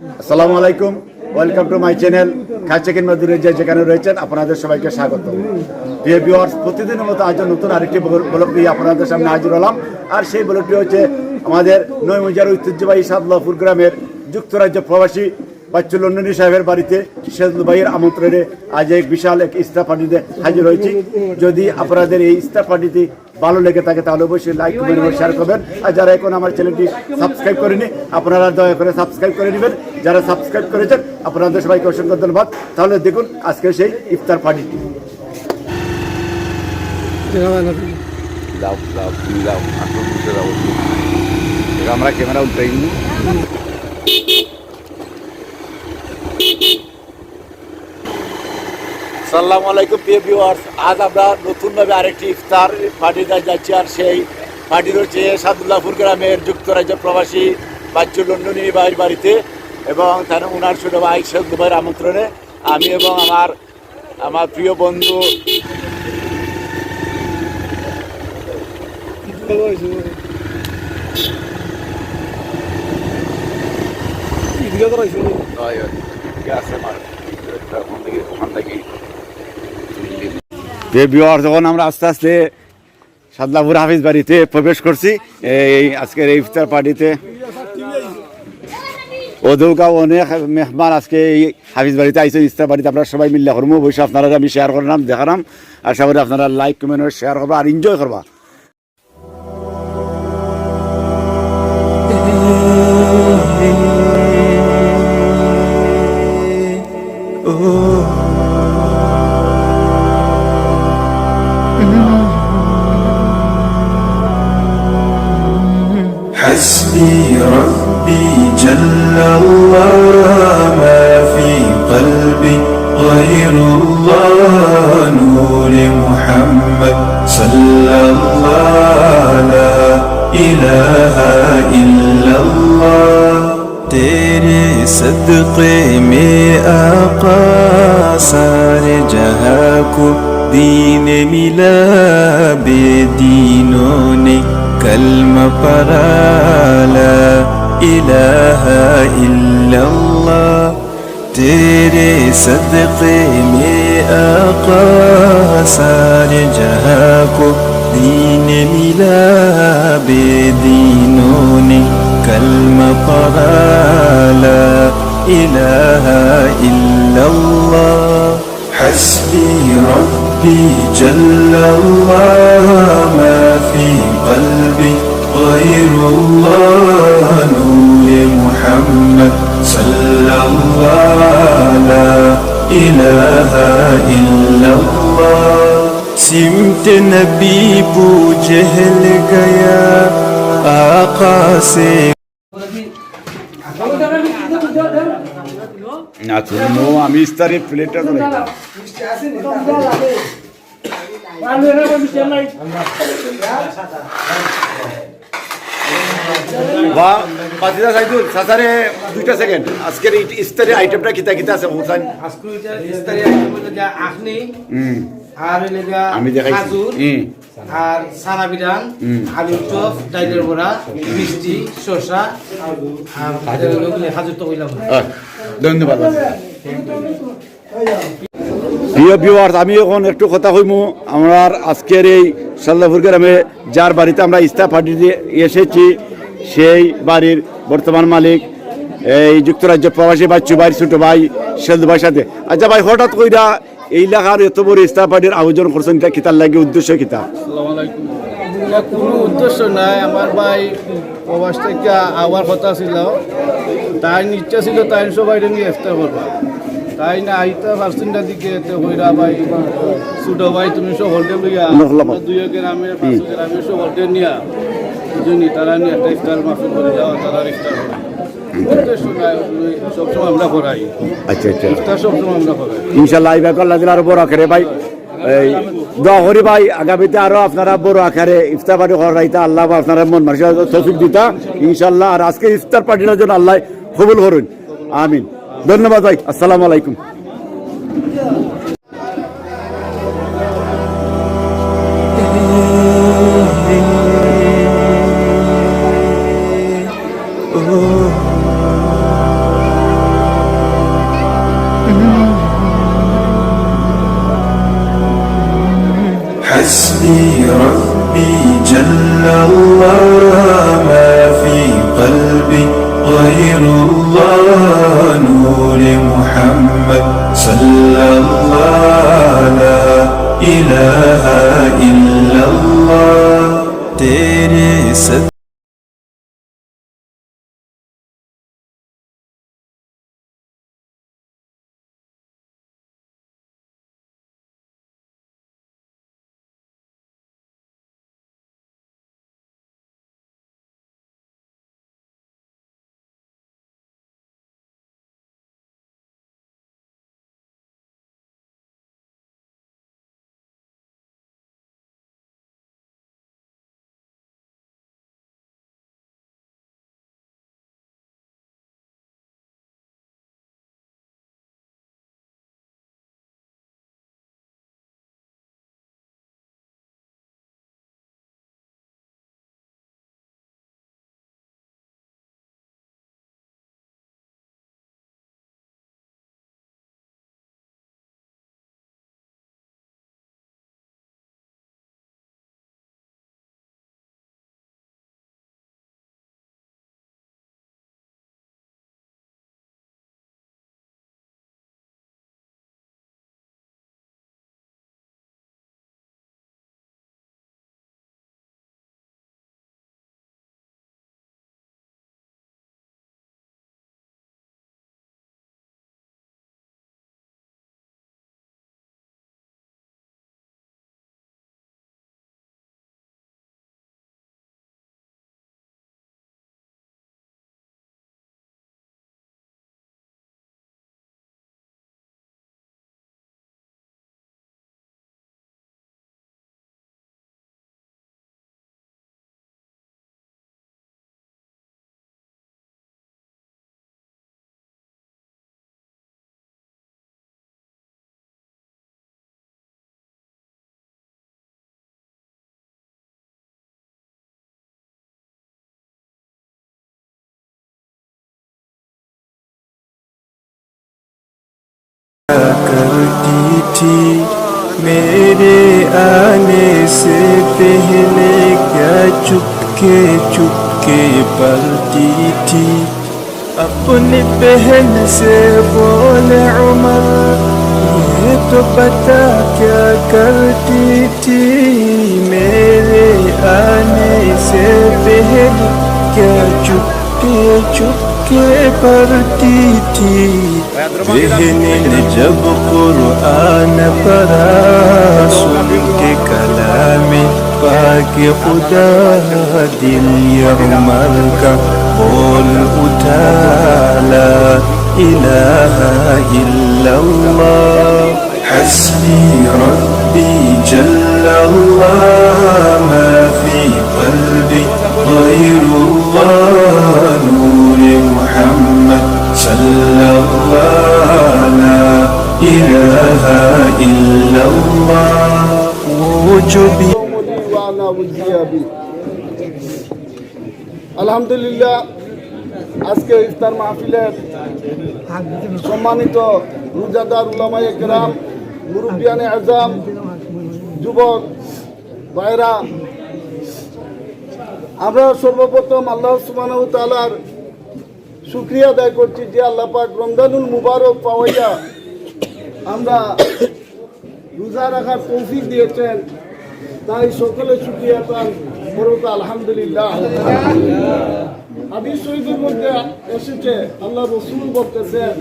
আসসালামু আলাইকুম। Welcome to my channel খাইচেকিন মজুরে যে যেখানে রয়েছেন, আপনাদের সবাইকে স্বাগত। প্রিয় ভিউয়ার্স প্রতিদিনের মতো আজ নতুন আরেকটি ব্লগ নিয়ে আপনাদের সামনে হাজির হলাম। আর সেই ব্লগটি হচ্ছে আমাদের নয়মজার ঐতিহ্যবাহী সাদলাপুর গ্রামের যুক্তরাজ্য প্রবাসী বাচ্চুল নন্দী সাহেবের বাড়িতে শেদুল ভাইয়ের আমন্ত্রণে আজ এক বিশাল এক ইস্তা পার্টিতে হাজির হয়েছি। যদি আপনাদের এই ইস্তা পার্টিতে ভালো লেগে থাকে তাহলে অবশ্যই লাইক কমেন্ট এবং শেয়ার করবেন। আর যারা এখন আমার চ্যানেলটি সাবস্ক্রাইব করেনি আপনারা দয়া করে সাবস্ক্রাইব করে নেবেন। যারা সাবস্ক্রাইব করেছেন আপনাদের সবাইকে অসংখ্য ধন্যবাদ। তাহলে দেখুন আজকে সেই ইফতার পার্টিটি আমরা ক্যামেরা উল্টাই সালাম আলাইকুম প্রিয় ভিউয়ার্স। আজ আমরা নতুনভাবে আরেকটি ইফতার পার্টিতে যাচ্ছি আর সেই পার্টি রয়েছে সাদুল্লাহপুর গ্রামের যুক্তরাজ্য প্রবাসী বাচ্চু লন্ডনী ভাইয়ের বাড়িতে এবং তার ওনার ছোট ভাই শেখ ভাইয়ের আমন্ত্রণে। আমি এবং আমার আমার প্রিয় বন্ধু হয় ওখান থেকে থেকে বিহার যখন আমরা আস্তে আস্তে সাদলাপুর হাফিজ বাড়িতে প্রবেশ করছি। এই আজকের এই ইফতার পার্টিতে। ওদৌকা অনেক মেহমান আজকে এই হাফিজ বাড়িতে আইসে ইফতার বাড়িতে আপনারা সবাই মিল্লা করব। বসে আপনারা আমি শেয়ার করলাম, দেখালাম। আশা করি আপনারা লাইক কমেন্ট শেয়ার করবা আর এনজয় করবা। صدقي مئاقا سار جهاكو دين ملا بدينوني كلمة لا إله إلا الله. تيري صدقي مئاقا سار جهاكو دين ملا بدينوني كالمطر لا إله إلا الله. حسبي ربي جل الله. ما في قلبي غير الله. نور محمد صلى الله لا إله إلا الله. سمت نبي بو جہل آقا سے से না আমি ইফতারের প্লেটটা তো বা বাতিদা সাইদুল সাসারে দুইটা সেকেন্ড আজকের এই ইফতারের আইটেমটা কিতা কিতা আছে হোসেন আজকুল ইস্তারি আইটেম হইল গিয়া আখনি আর গিয়া আমি দেখাইছি। হুম। আর সারা বিধান আলুর চপ ডাইলের বড়া মিষ্টি শসা আর ওগুলো তো কইলাম ধন্যবাদ প্রিয় ভিউয়ার্স আমি এখন একটু কথা কইমু। আমার আজকের এই সাল্লাপুর গ্রামে যার বাড়িতে আমরা ইস্তা পার্টিতে এসেছি সেই বাড়ির বর্তমান মালিক এই যুক্তরাজ্য প্রবাসী ভাই ছোট ভাই সেদু ভাই সাথে। আচ্ছা ভাই হঠাৎ কইরা এই এলাকার এত বড় ইস্তা পার্টির আয়োজন করছেন এটা কিতার লাগে উদ্দেশ্য কিতা? কোনো উদ্দেশ্য নাই। আমার ভাই প্রবাস থেকে আওয়ার কথা ছিল। তাই ইচ্ছা ছিল তাই সবাই নিয়ে ইফতার করবা। তাই না আইতা পার্সেন্টার দিকে এতে হইরা ভাই ছোট ভাই তুমি সব হোল্ডে লইয়া। দুই গ্রামের পাঁচ গ্রামের সব হোল্ডে নিয়া তারা নিয়ে একটা ইফতার মাহফিল করে যাওয়া তারা ইফতার আচ্ছা আচ্ছা। ইনশাল্লাহ আরও বড় ভাই। ভাই, আগামীতে আরও আপনারা বড় ইফতার পার্টি আল্লাহ আপনারা মন দিতা। আর আজকে ইফতার পার্টির জন্য আল্লাহ কবুল করুন। আমিন। ধন্যবাদ ভাই, আসসালাম আলাইকুম। إلا الله ما في قلبي غير الله نور محمد صلى الله لا إله إلا الله. تیرے صد थी। मेरे आने से पहले क्या चुपके चुपके पलती थी। अपनी बहन से बोले, उमर, ये तो पता क्या करती थी? मेरे आने से पहले क्या चुपके चुपके पढ़ती थी? ذهني جب قرآن فرا سن کے کلام پاک خدا دل یعمر کا بول اٹھا لا الہ إلا الله. حسبي ربي جل الله. ما في قلبي غير الله. نور إلا الله وجبي আলহামদুলিল্লাহ আজকে ইফতার মাহফিলের সম্মানিত রোজাদার উলামাই কেরাম মুরব্বিয়ানে আজম যুবক ভাইরা আমরা সর্বপ্রথম আল্লাহ সুবাহ তালার শুক্রিয়া আদায় করছি যে আল্লাহ পাক রমজানুল মুবারক পাওয়াইয়া আমরা রোজা রাখার তৌফিক দিয়েছেন। তাই সকলে শুক্রিয়া তার বড়তা আলহামদুলিল্লাহ। হাদিস শরীফের মধ্যে এসেছে, আল্লাহ রসুল বলতেছেন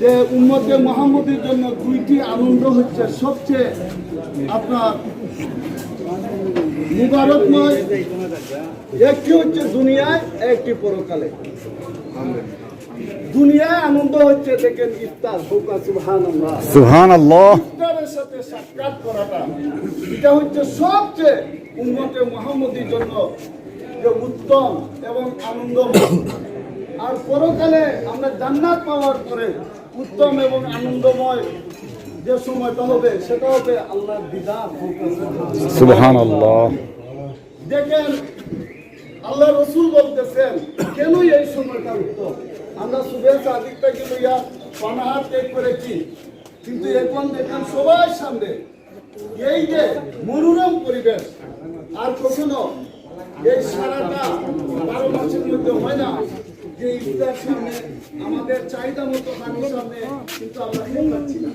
যে, উম্মতে মোহাম্মদের জন্য দুইটি আনন্দ হচ্ছে। সবচেয়ে আপনার মুবারকময়, একটি হচ্ছে দুনিয়ায়, একটি পরকালে। দুনিয়ায় আনন্দ হচ্ছে দেখেন ইফতার হোকা সুবহান সুহান আল্লাহ ইফতারের সাথে সাক্ষাৎ করাটা এটা হচ্ছে সবচেয়ে মোহাম্মদীর জন্য যে উত্তম এবং আনন্দময় আর পরকালে আমরা জান্নাত পাওয়ার পরে উত্তম এবং আনন্দময় যে সময়টা হবে সেটা হবে আল্লাহর বিধান সুবহান আল্লাহ দেখেন আল্লাহ রসুল বলতেছেন কেনই এই সময়টা উত্তম? আমরা শুভেচ্ছা আদিত্যকে লইয়া পানাহার ত্যাগ করেছি। কিন্তু এখন দেখেন সবাই সামনে এই যে মনোরম পরিবেশ আর কখনো এই সারাটা বারো মাসের মধ্যে হয় না যে ইফতার সামনে আমাদের চাহিদা মতো পানির সামনে কিন্তু আমরা খেতে পাচ্ছি না।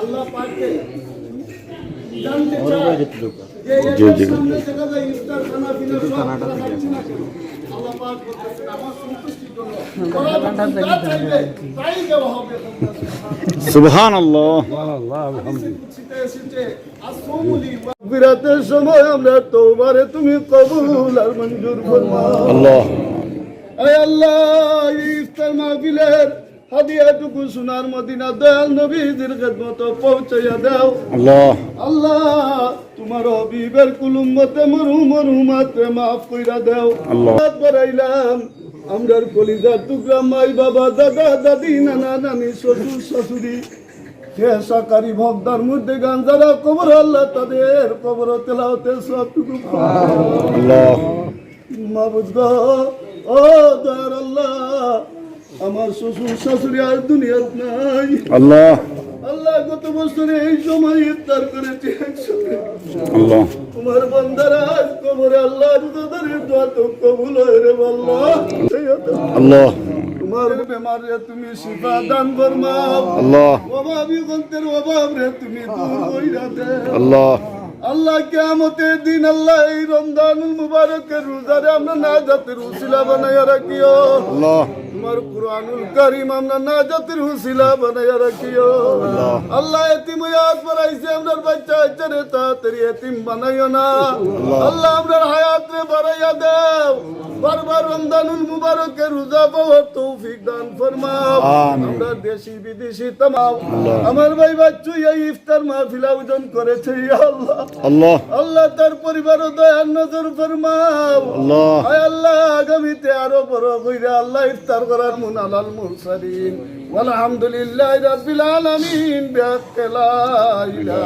আল্লাহ পাককে জানতে চাই যে এটার সামনে দেখা যায় ইফতার খানা পিনা সব আমরা খাচ্ছি না। আল্লাহ পাক বলতেছেন আমার সন্তুষ্টির বিরাতের সময় আমরা তোমারে তুমি কবুল আর মঞ্জুর আল্লাহ আল্লাহ ইফতার মাহফিলের হাদিয়াটুকু সোনার মদিনা দয়াল নবীদের খেদমত পৌঁছাইয়া দাও। আল্লাহ। আল্লাহ তোমার অবিবের কুলুম্বতে মরু মরুমাতে মাফ কইরা দাও। আল্লাহ। আমরার কলিজার টুকরা মাই বাবা দাদা দাদি নানা নানি শ্বশুর শাশুড়ি। হে সাকারি ভক্তার মধ্যে গান যারা কবর আল্লাহ তাদের কবর তেলাওতে সবটুকু আল্লাহ। মাবুদ গো, ও দয়ার আল্লাহ আমার শ্বশুর শাশুড়ি আর দুনিয়াত নাই। আল্লাহ। আল্লাহ গত বছরে এই সময় ইফতার করেছি একসাথে আল্লাহ। তোমার বান্দারা আজ কবরে আল্লাহ তাদের দোয়া তো কবুল হয় রে আল্লাহ। আল্লাহ তোমার বেমার তুমি শিফা দান ফরমাও আল্লাহ। অভাবী গন্তের অভাব রে তুমি দূর কইরা দে। আল্লাহ। আল্লাহ কিয়ামতের দিন আল্লাহ এই রমজানুল মুবারকের রোজারে আমরা না জাতের উসিলা বানাইয়া রাখিও। আল্লাহ। তোমার কুরআনুল কারীম আমরা না জাতির হুসিলা বানাইয়া রাখিও। আল্লাহ এতিম ইয়াদ বানাইছে আমরার বাচ্চা আচ্চারে তাড়াতাড়ি এতিম বানাইও না। আল্লাহ। আমরার হায়াত রে বাড়াইয়া দাও। বারবার মুবারকের রোজা পাওয়ার তৌফিক দান ফরমাও। আমরা দেশি বিদেশি তামাও আমার ভাই বাচ্চু এই ইফতার মাহফিল আয়োজন করেছে আল্লাহ। আল্লাহ। আল্লাহ তার পরিবার দয়ার নজর ফরমাও। আল্লাহ। আল্লাহ আগামীতে আরও বড় কইরা আল্লাহ ইফতার করার মুন আলাল মুরসালিন লা ইলাহা